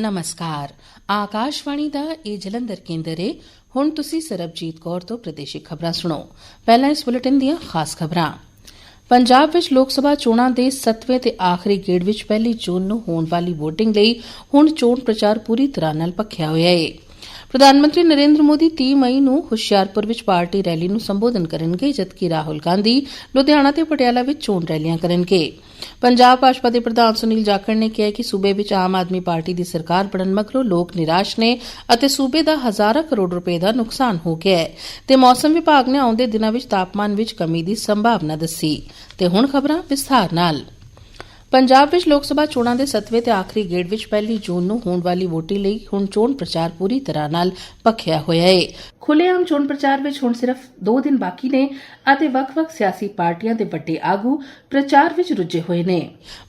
ਨਮਸਕਾਰ ਆਕਾਸ਼ਵਾਣੀ ਦਾ ਇਹ ਜਲੰਧਰ ਕੇਂਦਰ ਹੈ ਹੁਣ ਤੁਸੀਂ ਸਰਬਜੀਤ ਕੌਰ ਤੋਂ ਪ੍ਰਦੇਸ਼ਿਕ ਖਬਰਾਂ ਸੁਣੋ ਪਹਿਲਾਂ ਇਸ ਬੁਲੇਟਿਨ ਦੀਆਂ ਖਾਸ ਖਬਰਾਂ ਪੰਜਾਬ ਵਿੱਚ ਲੋਕ ਸਭਾ ਚੋਣਾਂ ਦੇ 7ਵੇਂ ਤੇ ਆਖਰੀ ਗੇੜ ਵਿੱਚ ਪਹਿਲੀ ਜੂਨ ਨੂੰ ਹੋਣ ਵਾਲੀ VOTING ਲਈ ਹੁਣ ਚੋਣ ਪ੍ਰਚਾਰ ਪੂਰੀ ਤਰ੍ਹਾਂ ਨਾਲ ਭਖਿਆ ਹੋਇਆ ਹੈ ਪ੍ਰਧਾਨ ਮੰਤਰੀ ਨਰਿੰਦਰ ਮੋਦੀ 30 ਮਈ ਨੂੰ ਹੁਸ਼ਿਆਰਪੁਰ ਵਿੱਚ ਪਾਰਟੀ ਰੈਲੀ ਨੂੰ ਸੰਬੋਧਨ ਕਰਨਗੇ, ਜਦਕਿ ਰਾਹੁਲ ਗਾਂਧੀ ਲੁਧਿਆਣਾ ਤੇ ਪਟਿਆਲਾ ਵਿੱਚ ਚੋਣ ਰੈਲੀਆਂ ਕਰਨਗੇ। ਪੰਜਾਬ ਭਾਜਪਾ ਦੇ ਪ੍ਰਧਾਨ ਸੁਨੀਲ ਜਾਖੜ ਨੇ ਕਿਹਾ ਕਿ ਸੂਬੇ ਵਿੱਚ ਆਮ ਆਦਮੀ ਪਾਰਟੀ ਦੀ ਸਰਕਾਰ ਬਣਨ ਮਗਰੋਂ ਲੋਕ ਨਿਰਾਸ਼ ਨੇ ਅਤੇ ਸੂਬੇ ਦਾ ਹਜ਼ਾਰਾਂ ਕਰੋੜ ਰੁਪਏ ਦਾ ਨੁਕਸਾਨ ਹੋ ਗਿਆ ਹੈ। ਤੇ ਮੌਸਮ ਵਿਭਾਗ ਨੇ ਆਉਂਦੇ ਦਿਨਾਂ ਵਿੱਚ ਤਾਪਮਾਨ ਵਿੱਚ ਕਮੀ ਦੀ ਸੰਭਾਵਨਾ ਦੱਸੀ। ਤੇ ਹੁਣ ਖਬਰਾਂ ਵਿਸਥਾਰ ਨਾਲ। ਪੰਜਾਬ ਵਿੱਚ ਲੋਕ ਸਭਾ ਚੋਣਾਂ ਦੇ 7ਵੇਂ ਤੇ ਆਖਰੀ ਗੇੜ ਵਿੱਚ ਪਹਿਲੀ ਜੂਨ ਨੂੰ ਹੋਣ ਵਾਲੀ ਵੋਟਿੰਗ ਲਈ ਹੁਣ ਚੋਣ ਪ੍ਰਚਾਰ ਪੂਰੀ ਤਰ੍ਹਾਂ ਨਾਲ ਭਖਿਆ ਹੋਇਆ ਹੈ ਖੁੱਲ੍ਹੇਆਮ ਚੋਣ ਪ੍ਰਚਾਰ ਵਿੱਚ ਹੁਣ ਸਿਰਫ 2 ਦਿਨ ਬਾਕੀ ਨੇ ਅਤੇ ਵੱਖ-ਵੱਖ ਸਿਆਸੀ ਪਾਰਟੀਆਂ ਦੇ ਵੱਡੇ ਆਗੂ ਪ੍ਰਚਾਰ ਵਿੱਚ ਰੁੱਝੇ ਹੋਏ ਨੇ।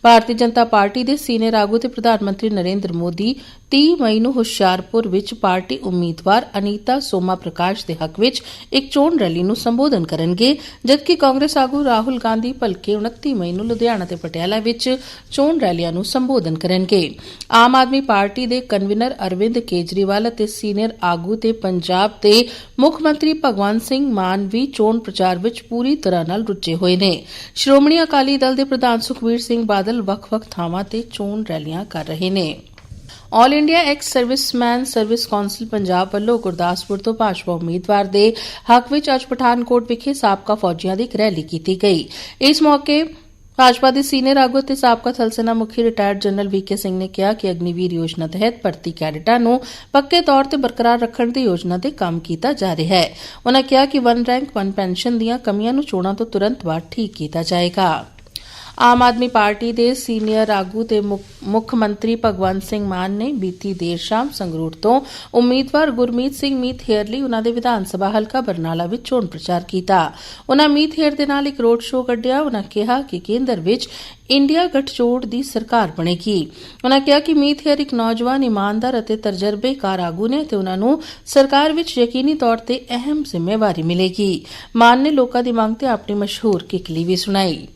ਭਾਰਤੀ ਜਨਤਾ ਪਾਰਟੀ ਦੇ ਸੀਨੀਅਰ ਆਗੂ ਤੇ ਪ੍ਰਧਾਨ ਮੰਤਰੀ ਨਰਿੰਦਰ ਮੋਦੀ 30 ਮਈ ਨੂੰ ਹੁਸ਼ਿਆਰਪੁਰ ਵਿੱਚ ਪਾਰਟੀ ਉਮੀਦਵਾਰ ਅਨੀਤਾ ਸੋਮਾ ਪ੍ਰਕਾਸ਼ ਦੇ ਹੱਕ ਵਿੱਚ ਇੱਕ ਚੋਣ ਰੈਲੀ ਨੂੰ ਸੰਬੋਧਨ ਕਰਨਗੇ, ਜਦਕਿ ਕਾਂਗਰਸ ਆਗੂ ਰਾਹੁਲ ਗਾਂਧੀ ਭਲਕੇ 29 ਮਈ ਨੂੰ ਲੁਧਿਆਣਾ ਤੇ ਪਟਿਆਲਾ ਵਿੱਚ ਚੋਣ ਰੈਲੀਆਂ ਨੂੰ ਸੰਬੋਧਨ ਕਰਨਗੇ। ਆਮ ਆਦਮੀ ਪਾਰਟੀ ਦੇ ਕਨਵੀਨਰ ਅਰਵਿੰਦ ਕੇਜਰੀਵਾਲ ਅਤੇ ਸੀਨੀਅਰ ਆਗੂ ਤੇ ਪੰਜਾਬ ਦੇ ਮੁੱਖ ਮੰਤਰੀ ਭਗਵੰਤ ਸਿੰਘ ਮਾਨ ਵੀ ਚੋਣ ਪ੍ਰਚਾਰ ਵਿੱਚ ਪੂਰੀ ਤਰ੍ਹਾਂ ਨਾਲ ਰੁੱਝੇ ਹੋਏ ਨੇ। ਸ਼੍ਰੋਮਣੀ ਅਕਾਲੀ ਦਲ ਦੇ ਪ੍ਰਧਾਨ ਸੁਖਬੀਰ ਸਿੰਘ ਬਾਦਲ ਵੱਖ-ਵੱਖ ਥਾਵਾਂ ਤੇ ਚੋਣ ਰੈਲੀਆਂ ਕਰ ਰਹੇ ਨੇ। All India ex serviceman service council Punjab ਵੱਲੋਂ ਗੁਰਦਾਸਪੁਰ ਤੋਂ ਭਾਜਪਾ ਉਮੀਦਵਾਰ ਦੇ ਹੱਕ ਵਿੱਚ ਅੱਜ ਪਠਾਨਕੋਟ ਵਿਖੇ ਸਾਬਕਾ ਫੌਜੀਆਂ ਦੀ ਇੱਕ ਰੈਲੀ ਕੀਤੀ ਗਈ। ਇਸ ਮੌਕੇ ਭਾਜਪਾ ਦੇ ਸੀਨੀਅਰ ਆਗੂ ਅਤੇ ਸਾਬਕਾ ਥਲ ਮੁਖੀ ਰਿਟਾਇਰਡ ਜਨਰਲ ਵੀਕੇ ਸਿੰਘ ਨੇ ਕਿਹਾ ਕਿ ਅਗਨੀਵੀਰ ਯੋਜਨਾ ਤਹਿਤ ਭਰਤੀ ਕੈਡਿਟਾਂ ਨੂੰ ਪੱਕੇ ਤੌਰ ਤੇ ਬਰਕਰਾਰ ਰੱਖਣ ਦੀ ਯੋਜਨਾ ਤੇ ਕੰਮ ਕੀਤਾ ਜਾ ਰਿਹਾ ਹੈ। ਉਨ੍ਹਾਂ ਕਿਹਾ ਕਿ ਵਨ ਰੈਂਕ, ਵਨ ਪੈਨਸ਼ਨ ਦੀਆਂ ਕਮੀਆਂ ਨੂੰ ਚੋਣਾਂ ਤੋਂ ਤੁਰੰਤ ਬਾਅਦ ਠੀਕ ਕੀਤਾ ਜਾਏਗਾ। ਆਮ ਆਦਮੀ ਪਾਰਟੀ ਦੇ ਸੀਨੀਅਰ ਆਗੂ ਤੇ ਮੁੱਖ ਮੰਤਰੀ ਭਗਵੰਤ ਸਿੰਘ ਮਾਨ ਨੇ ਬੀਤੀ ਦੇਰ ਸ਼ਾਮ ਸੰਗਰੂਰ ਤੋਂ ਉਮੀਦਵਾਰ ਗੁਰਮੀਤ ਸਿੰਘ ਮੀਤ ਹੇਅਰ ਲਈ ਉਹਨਾਂ ਦੇ ਵਿਧਾਨ ਸਭਾ ਹਲਕਾ ਬਰਨਾਲਾ ਵਿੱਚ ਚੋਣ ਪ੍ਰਚਾਰ ਕੀਤਾ। ਉਹਨਾਂ ਮੀਤ ਹੇਅਰ ਦੇ ਨਾਲ ਇੱਕ ਰੋਡ ਸ਼ੋਅ ਕੱਢਿਆ। ਉਹਨਾਂ ਕਿਹਾ ਕਿ ਕੇਂਦਰ ਵਿੱਚ ਇੰਡੀਆ ਗਠਜੋੜ ਦੀ ਸਰਕਾਰ ਬਣੇਗੀ। ਉਹਨਾਂ ਕਿਹਾ ਕਿ ਮੀਤ ਹੇਅਰ ਇੱਕ ਨੌਜਵਾਨ, ਇਮਾਨਦਾਰ ਅਤੇ ਤਜਰਬੇਕਾਰ ਆਗੂ ਨੇ ਤੇ ਉਹਨਾਂ ਨੂੰ ਸਰਕਾਰ ਵਿੱਚ ਯਕੀਨੀ ਤੌਰ ਤੇ ਅਹਿਮ ਜ਼ਿੰਮੇਵਾਰੀ ਮਿਲੇਗੀ। ਮਾਨ ਨੇ ਲੋਕਾਂ ਦੀ ਮੰਗ ਤੇ ਆਪਣੀ ਮਸ਼ਹੂਰ ਕਿਕਲੀ ਵੀ ਸੁਣਾਈ।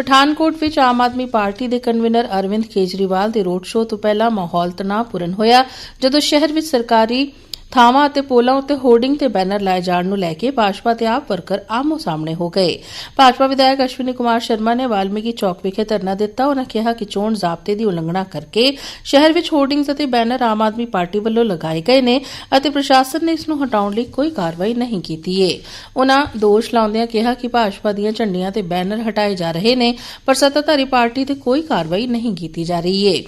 ਪਠਾਨਕੋਟ ਵਿੱਚ ਆਮ ਆਦਮੀ ਪਾਰਟੀ ਦੇ ਕਨਵੀਨਰ ਅਰਵਿੰਦ ਕੇਜਰੀਵਾਲ ਦੇ ਰੋਡ ਸ਼ੋਅ ਤੋਂ ਪਹਿਲਾਂ ਮਾਹੌਲ ਤਣਾਅਪੂਰਨ ਹੋਇਆ, ਜਦੋਂ ਸ਼ਹਿਰ ਵਿੱਚ ਸਰਕਾਰੀ ਥਾਵਾਂ ਅਤੇ ਪੋਲਾਂ ਉੱਤੇ ਹੋਰਡਿੰਗ ਤੇ ਬੈਨਰ ਲਾਏ ਜਾਣ ਨੂੰ ਲੈ ਕੇ ਭਾਜਪਾ ਤੇ ਆਪ ਵਰਕਰ ਆਮੋ ਸਾਹਮਣੇ ਹੋ ਗਏ। ਭਾਜਪਾ ਵਿਧਾਇਕ ਅਸ਼ਵਨੀ ਕੁਮਾਰ ਸ਼ਰਮਾ ਨੇ ਵਾਲਮੀਕੀ ਚੌਕ ਵਿਖੇ ਧਰਨਾ ਦਿੱਤਾ। ਉਹਨਾਂ ਕਿਹਾ ਕਿ ਚੋਣ ਜ਼ਾਬਤੇ ਦੀ ਉਲੰਘਣਾ ਕਰਕੇ ਸ਼ਹਿਰ ਵਿੱਚ ਹੋਰਡਿੰਗਸ ਅਤੇ ਬੈਨਰ ਆਮ ਆਦਮੀ ਪਾਰਟੀ ਵੱਲੋਂ ਲਗਾਏ ਗਏ ਨੇ ਅਤੇ ਪ੍ਰਸ਼ਾਸਨ ਨੇ ਇਸ ਨੂੰ ਹਟਾਉਣ ਲਈ ਕੋਈ ਕਾਰਵਾਈ ਨਹੀਂ ਕੀਤੀ ਏ। ਉਹਨਾਂ ਦੋਸ਼ ਲਾਉਂਦਿਆਂ ਕਿਹਾ ਕਿ ਭਾਜਪਾ ਦੀਆਂ ਝੰਡੀਆਂ ਤੇ ਬੈਨਰ ਹਟਾਏ ਜਾ ਰਹੇ ਨੇ, ਪਰ ਸੱਤਾਧਾਰੀ ਪਾਰਟੀ ਤੇ ਕੋਈ ਕਾਰਵਾਈ ਨਹੀਂ ਕੀਤੀ ਜਾ ਰਹੀ ਏ।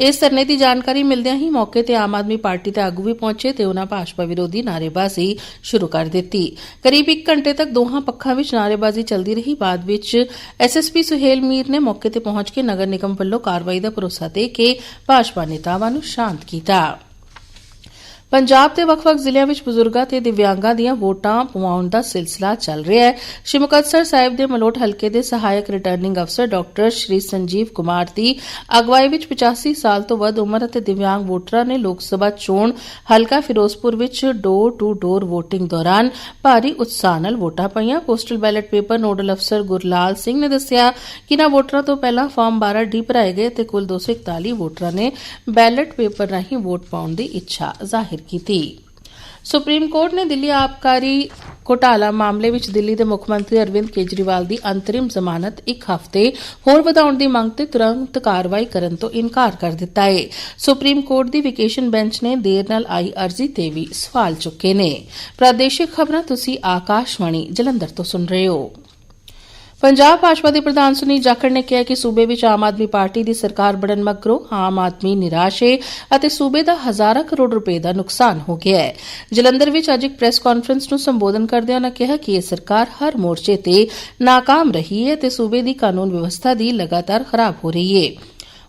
ਇਸ ਧਰਨੇ ਦੀ ਜਾਣਕਾਰੀ ਮਿਲਦਿਆਂ ਹੀ ਮੌਕੇ ਤੇ ਆਮ ਆਦਮੀ ਪਾਰਟੀ ਦੇ ਆਗੂ ਵੀ ਪਹੁੰਚੇ ਤੇ ਉਹਨਾਂ ਭਾਜਪਾ ਵਿਰੋਧੀ ਨਾਰੇਬਾਜ਼ੀ ਸ਼ੁਰੂ ਕਰ ਦਿੱਤੀ। ਕਰੀਬ 1 ਘੰਟੇ ਤੱਕ ਦੋਹਾਂ ਪੱਖਾਂ ਵਿੱਚ ਨਾਰੇਬਾਜ਼ੀ ਚੱਲਦੀ ਰਹੀ। ਬਾਅਦ ਵਿੱਚ ਐਸਐਸਪੀ ਸੁਹੇਲ ਮੀਰ ਨੇ ਮੌਕੇ ਤੇ ਪਹੁੰਚ ਕੇ ਨਗਰ ਨਿਗਮ ਵੱਲੋਂ ਕਾਰਵਾਈ ਦਾ ਭਰੋਸਾ ਦੇ ਕੇ ਭਾਜਪਾ ਨੇਤਾਵਾਂ ਨੂੰ ਸ਼ਾਂਤ ਕੀਤਾ। ਪੰਜਾਬ ਦੇ ਵੱਖ-ਵੱਖ ਜ਼ਿਲ੍ਹਿਆਂ ਵਿੱਚ ਬਜ਼ੁਰਗਾਂ ਤੇ ਦਿਵਿਆਂਗਾਂ ਦੀਆਂ ਵੋਟਾਂ ਪਵਾਉਣ ਦਾ ਸਿਲਸਿਲਾ ਚੱਲ ਰਿਹਾ ਹੈ। ਸ਼੍ਰੀ ਮੁਕਤਸਰ ਸਾਹਿਬ ਦੇ ਮਲੋਟ ਹਲਕੇ ਦੇ ਸਹਾਇਕ ਰਿਟਰਨਿੰਗ ਅਫਸਰ ਡਾਕਟਰ ਸ਼੍ਰੀ ਸੰਜੀਵ ਕੁਮਾਰ ਦੀ ਅਗਵਾਈ ਵਿੱਚ 85 ਸਾਲ ਤੋਂ ਵੱਧ ਉਮਰ ਅਤੇ ਦਿਵਿਆਂਗ ਵੋਟਰਾਂ ਨੇ ਲੋਕ ਸਭਾ ਚੋਣ ਹਲਕਾ ਫਿਰੋਜ਼ਪੁਰ ਵਿੱਚ ਡੋਰ ਟੂ ਡੋਰ VOTING ਦੌਰਾਨ ਭਾਰੀ ਉਤਸ਼ਾਹ ਨਾਲ ਵੋਟਾਂ ਪਾਈਆਂ। ਪੋਸਟਲ ਬੈਲਟ ਪੇਪਰ ਨੋਡਲ ਅਫਸਰ ਗੁਰਲਾਲ ਸਿੰਘ ਨੇ ਦੱਸਿਆ ਕਿ ਇਨ੍ਹਾਂ ਵੋਟਰਾਂ ਤੋਂ ਪਹਿਲਾਂ ਫਾਰਮ 12 ਡੀ ਭਰਾਏ ਗਏ ਤੇ ਕੁੱਲ 241 ਵੋਟਰਾਂ ਨੇ ਬੈਲਟ ਪੇਪਰ ਰਾਹੀਂ ਵੋਟ ਪਾਉਣ ਦੀ ਇੱਛਾ ਜ਼ਾਹਿਰ ਕੀਤੀ। ਸੁਪਰੀਮ ਕੋਰਟ ਨੇ ਦਿੱਲੀ ਆਬਕਾਰੀ ਘੋਟਾਲਾ ਮਾਮਲੇ ਵਿੱਚ ਦਿੱਲੀ ਦੇ ਮੁੱਖ ਮੰਤਰੀ ਅਰਵਿੰਦ ਕੇਜਰੀਵਾਲ ਦੀ ਅੰਤਰਿਮ ਜ਼ਮਾਨਤ ਇੱਕ ਹਫ਼ਤੇ ਹੋਰ ਵਧਾਉਣ ਦੀ ਮੰਗ ਤੇ ਤੁਰੰਤ ਕਾਰਵਾਈ ਕਰਨ ਤੋਂ ਇਨਕਾਰ ਕਰ ਦਿੱਤਾ ਹੈ ਸੁਪਰੀਮ ਕੋਰਟ ਦੀ ਵਿਕੇਸ਼ਨ ਬੈਂਚ ਨੇ ਦੇਰ ਨਾਲ ਆਈ ਅਰਜ਼ੀ ਤੇ ਵੀ ਸਵਾਲ ਚੁੱਕੇ ਨੇ। ਪ੍ਰਾਦੇਸ਼ਿਕ ਖਬਰਾਂ ਤੁਸੀਂ ਆਕਾਸ਼ਵਾਣੀ ਜਲੰਧਰ ਤੋਂ ਸੁਣ ਰਹੇ ਹੋ। ਪੰਜਾਬ ਭਾਜਪਾ ਦੇ ਪ੍ਰਧਾਨ ਸੁਨੀਲ ਜਾਖੜ ਨੇ ਕਿਹਾ ਕਿ ਸੂਬੇ ਵਿੱਚ ਆਮ ਆਦਮੀ ਪਾਰਟੀ ਦੀ ਸਰਕਾਰ ਬਣਨ ਮਗਰੋਂ ਆਮ ਆਦਮੀ ਨਿਰਾਸ਼ ਹੈ ਅਤੇ ਸੂਬੇ ਦਾ ਹਜ਼ਾਰਾਂ ਕਰੋੜ ਰੁਪਏ ਦਾ ਨੁਕਸਾਨ ਹੋ ਗਿਆ ਹੈ। ਜਲੰਧਰ ਵਿੱਚ ਅੱਜ ਇੱਕ ਪ੍ਰੈਸ ਕਾਨਫਰੰਸ ਨੂੰ ਸੰਬੋਧਨ ਕਰਦਿਆਂ ਉਨ੍ਹਾਂ ਕਿਹਾ ਕਿ ਇਹ ਸਰਕਾਰ ਹਰ ਮੋਰਚੇ ਤੇ ਨਾਕਾਮ ਰਹੀ ਹੈ ਤੇ ਸੂਬੇ ਦੀ ਕਾਨੂੰਨ ਵਿਵਸਥਾ ਦੀ ਲਗਾਤਾਰ ਖਰਾਬ ਹੋ ਰਹੀ ਹੈ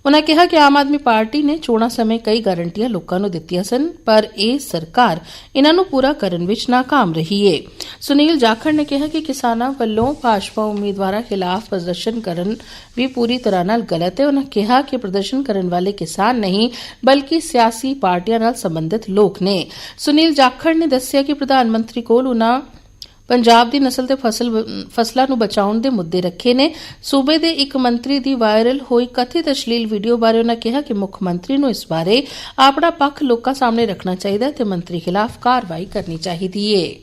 ਉਹਨਾਂ ਕਿਹਾ ਕਿ ਆਮ ਆਦਮੀ ਪਾਰਟੀ ਨੇ ਚੋਣਾਂ ਸਮੇਂ ਕਈ ਗਾਰੰਟੀਆਂ ਲੋਕਾਂ ਨੂੰ ਦਿੱਤੀਆਂ ਸਨ ਪਰ ਇਹ ਸਰਕਾਰ ਇਹਨਾਂ ਨੂੰ ਪੂਰਾ ਕਰਨ ਵਿੱਚ ناکਾਮ ਰਹੀ ਏ ਸੁਨੀਲ ਜਾਖੜ ਨੇ ਕਿਹਾ ਕਿ ਕਿਸਾਨਾਂ ਵੱਲੋਂ ਭਾਜਪਾ ਉਮੀਦਵਾਰਾਂ ਖਿਲਾਫ ਪ੍ਰਦਰਸ਼ਨ ਕਰਨ ਵੀ ਪੂਰੀ ਤਰ੍ਹਾਂ ਨਾਲ ਗਲਤ ਹੈ ਉਹਨਾਂ ਕਿਹਾ ਕਿ ਪ੍ਰਦਰਸ਼ਨ ਕਰਨ ਵਾਲੇ ਕਿਸਾਨ ਨਹੀਂ ਬਲਕਿ ਸਿਆਸੀ ਪਾਰਟੀਆਂ ਨਾਲ ਸੰਬੰਧਿਤ ਲੋਕ ਨੇ ਸੁਨੀਲ ਜਾਖੜ ਨੇ ਦੱਸਿਆ ਕਿ ਪ੍ਰਧਾਨ ਮੰਤਰੀ ਕੋਲ ਉਹਨਾਂ ਪੰਜਾਬ ਦੀ ਨਸਲ ਤੇ ਫਸਲ ਫਸਲਾਂ ਨੂੰ ਬਚਾਉਣ ਦੇ ਮੁੱਦੇ ਰੱਖੇ ਨੇ। ਸੂਬੇ ਦੇ ਇੱਕ ਮੰਤਰੀ ਦੀ ਵਾਇਰਲ ਹੋਈ ਕਥਿਤ ਅਸ਼ਲੀਲ ਵੀਡੀਓ ਬਾਰੇ ਉਹਨਾਂ ਕਿਹਾ ਕਿ ਮੁੱਖ ਮੰਤਰੀ ਨੂੰ ਇਸ ਬਾਰੇ ਆਪਣਾ ਪੱਖ ਲੋਕਾਂ ਸਾਹਮਣੇ ਰੱਖਣਾ ਚਾਹੀਦਾ ਹੈ ਤੇ ਮੰਤਰੀ ਖਿਲਾਫ ਕਾਰਵਾਈ ਕਰਨੀ ਚਾਹੀਦੀ ਏ।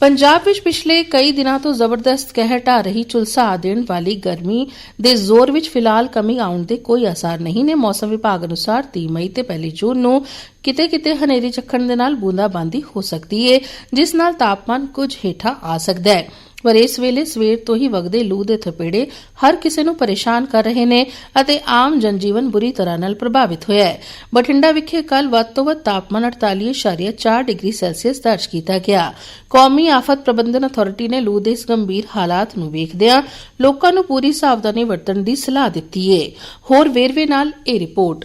ਪੰਜਾਬ ਵਿੱਚ ਪਿਛਲੇ ਕਈ ਦਿਨਾਂ ਤੋਂ ਜ਼ਬਰਦਸਤ ਕਹਿਰ ਢਾ ਰਹੀ ਝੁਲਸਾ ਦੇਣ ਵਾਲੀ ਗਰਮੀ ਦੇ ਜ਼ੋਰ ਵਿੱਚ ਫਿਲਹਾਲ ਕਮੀ ਆਉਣ ਦੇ ਕੋਈ ਆਸਾਰ ਨਹੀਂ ਨੇ। ਮੌਸਮ ਵਿਭਾਗ ਅਨੁਸਾਰ 30 ਮਈ ਤੇ 1 ਜੂਨ ਨੂੰ ਕਿਤੇ-ਕਿਤੇ ਹਨੇਰੀ ਚੱਖਣ ਦੇ ਨਾਲ ਬੂੰਦਾਬਾਂਦੀ ਹੋ ਸਕਦੀ ਹੈ ਜਿਸ ਨਾਲ ਤਾਪਮਾਨ ਕੁਝ ਹੇਠਾਂ ਆ ਸਕਦਾ ਹੈ ਪਰ ਇਸ ਵੇਲੇ ਸਵੇਰ ਤੋਂ ਹੀ ਵਗਦੇ ਲੂ ਦੇ ਥਪੇੜੇ ਹਰ ਕਿਸੇ ਨੂੰ ਪਰੇਸ਼ਾਨ ਕਰ ਰਹੇ ਨੇ ਅਤੇ ਆਮ ਜਨਜੀਵਨ ਬੁਰੀ ਤਰ੍ਹਾਂ ਨਾਲ ਪ੍ਰਭਾਵਿਤ ਹੋਇਆ ਹੈ। ਬਠਿੰਡਾ ਵਿਖੇ ਕੱਲ ਵੱਧ ਤੋਂ ਵੱਧ ਤਾਪਮਾਨ 48.4 ਡਿਗਰੀ ਸੈਲਸੀਅਸ ਦਰਜ ਕੀਤਾ ਗਿਆ। ਕੌਮੀ ਆਫਤ ਪ੍ਰਬੰਧਨ ਅਥਾਰਟੀ ਨੇ ਲੂ ਦੇ ਇਸ ਗੰਭੀਰ ਹਾਲਾਤ ਨੂੰ ਵੇਖਦਿਆਂ ਲੋਕਾਂ ਨੂੰ ਪੂਰੀ ਸਾਵਧਾਨੀ ਵਰਤਣ ਦੀ ਸਲਾਹ ਦਿੱਤੀ ਹੈ ਹੋਰ ਵੇਰਵੇ ਨਾਲ ਇਹ ਰਿਪੋਰਟ।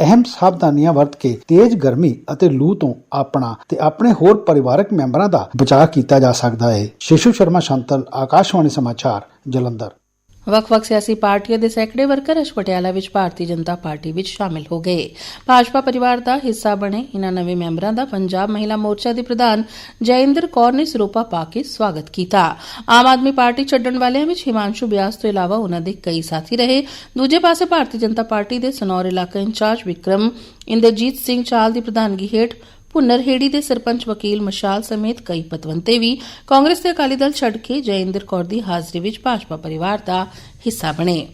ਅਹਿਮ ਸਾਵਧਾਨੀਆਂ ਵਰਤ ਕੇ ਤੇਜ਼ ਗਰਮੀ ਅਤੇ ਲੂ ਤੋਂ ਆਪਣਾ ਤੇ ਆਪਣੇ ਹੋਰ ਪਰਿਵਾਰਕ ਮੈਂਬਰਾਂ ਦਾ ਬਚਾਅ ਕੀਤਾ ਜਾ ਸਕਦਾ ਹੈ। ਸ਼ਿਸ਼ੂ ਸ਼ਰਮਾ, ਸ਼ੰਤਲ, ਆਕਾਸ਼ਵਾਣੀ ਸਮਾਚਾਰ, ਜਲੰਧਰ। ਵੱਖ-ਵੱਖ ਸਿਆਸੀ ਪਾਰਟੀਆਂ ਦੇ ਸੈਂਕੜੇ ਵਰਕਰ ਅੱਜ ਪਟਿਆਲਾ ਵਿੱਚ ਭਾਰਤੀ ਜਨਤਾ ਪਾਰਟੀ ਵਿੱਚ ਸ਼ਾਮਿਲ ਹੋ ਗਏ। ਭਾਜਪਾ ਪਰਿਵਾਰ ਦਾ ਹਿੱਸਾ ਬਣੇ ਇਨ੍ਹਾਂ ਨਵੇਂ ਮੈਂਬਰਾਂ ਦਾ ਪੰਜਾਬ ਮਹਿਲਾ ਮੋਰਚਾ ਦੀ ਪ੍ਰਧਾਨ ਜੈਇੰਦਰ ਕੌਰ ਨੇ ਸਰੋਪਾ ਪਾ ਕੇ ਸਵਾਗਤ ਕੀਤਾ। ਆਮ ਆਦਮੀ ਪਾਰਟੀ ਛੱਡਣ ਵਾਲਿਆਂ ਵਿੱਚ ਹਿਮਾਂਸ਼ੂ ਬਿਆਸ ਤੋਂ ਇਲਾਵਾ ਉਨ੍ਹਾਂ ਦੇ ਕਈ ਸਾਥੀ ਰਹੇ। ਦੂਜੇ ਪਾਸੇ ਭਾਰਤੀ ਜਨਤਾ ਪਾਰਟੀ ਦੇ ਸਨੌਰ ਇਲਾਕਾ ਇੰਚਾਰਜ ਵਿਕਰਮ, ਇੰਦਰਜੀਤ ਸਿੰਘ ਚਾਲ ਦੀ ਪ੍ਰਧਾਨਗੀ ਹੇਠ ਭੁੰਨਰਹੇੜੀ ਦੇ ਸਰਪੰਚ ਵਕੀਲ ਮਸ਼ਾਲ ਸਮੇਤ ਕਈ ਪਤਵੰਤੇ ਵੀ ਕਾਂਗਰਸ ਤੇ ਅਕਾਲੀ ਦਲ ਛੱਡ ਕੇ ਜੈਇੰਦਰ ਕੌਰ ਦੀ ਹਾਜ਼ਰੀ ਵਿੱਚ ਭਾਜਪਾ ਪਰਿਵਾਰ ਦਾ ਹਿੱਸਾ ਬਣੇ।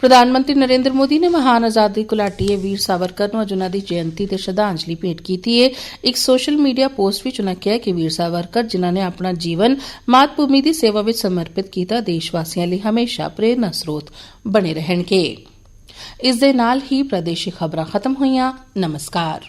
ਪ੍ਰਧਾਨ ਮੰਤਰੀ ਨਰਿੰਦਰ ਮੋਦੀ ਨੇ ਮਹਾਨ ਆਜ਼ਾਦੀ ਘੁਲਾਟੀਏ ਵੀਰ ਸਾਵਰਕਰ ਨੂੰ ਅੱਜ ਉਨ੍ਹਾਂ ਦੀ ਜਯੰਤੀ ਤੇ ਸ਼ਰਧਾਂਜਲੀ ਭੇਟ ਕੀਤੀ ਹੈ ਇੱਕ ਸੋਸ਼ਲ ਮੀਡੀਆ ਪੋਸਟ ਵਿੱਚ ਉਨ੍ਹਾਂ ਕਿਹਾ ਕਿ ਵੀਰ ਸਾਵਰਕਰ, ਜਿਨ੍ਹਾਂ ਨੇ ਆਪਣਾ ਜੀਵਨ ਮਾਤ ਭੂਮੀ ਦੀ ਸੇਵਾ ਵਿੱਚ ਸਮਰਪਿਤ ਕੀਤਾ ਦੇਸ਼ ਵਾਸੀਆਂ ਲਈ ਹਮੇਸ਼ਾ ਪ੍ਰੇਰਨਾ ਸਰੋਤ ਬਣੇ ਰਹਿਣਗੇ। ਇਸ ਦੇ ਨਾਲ ਹੀ ਪ੍ਰਦੇਸ਼ੀ ਖਬਰਾਂ ਖਤਮ ਹੋਈਆਂ। ਨਮਸਕਾਰ।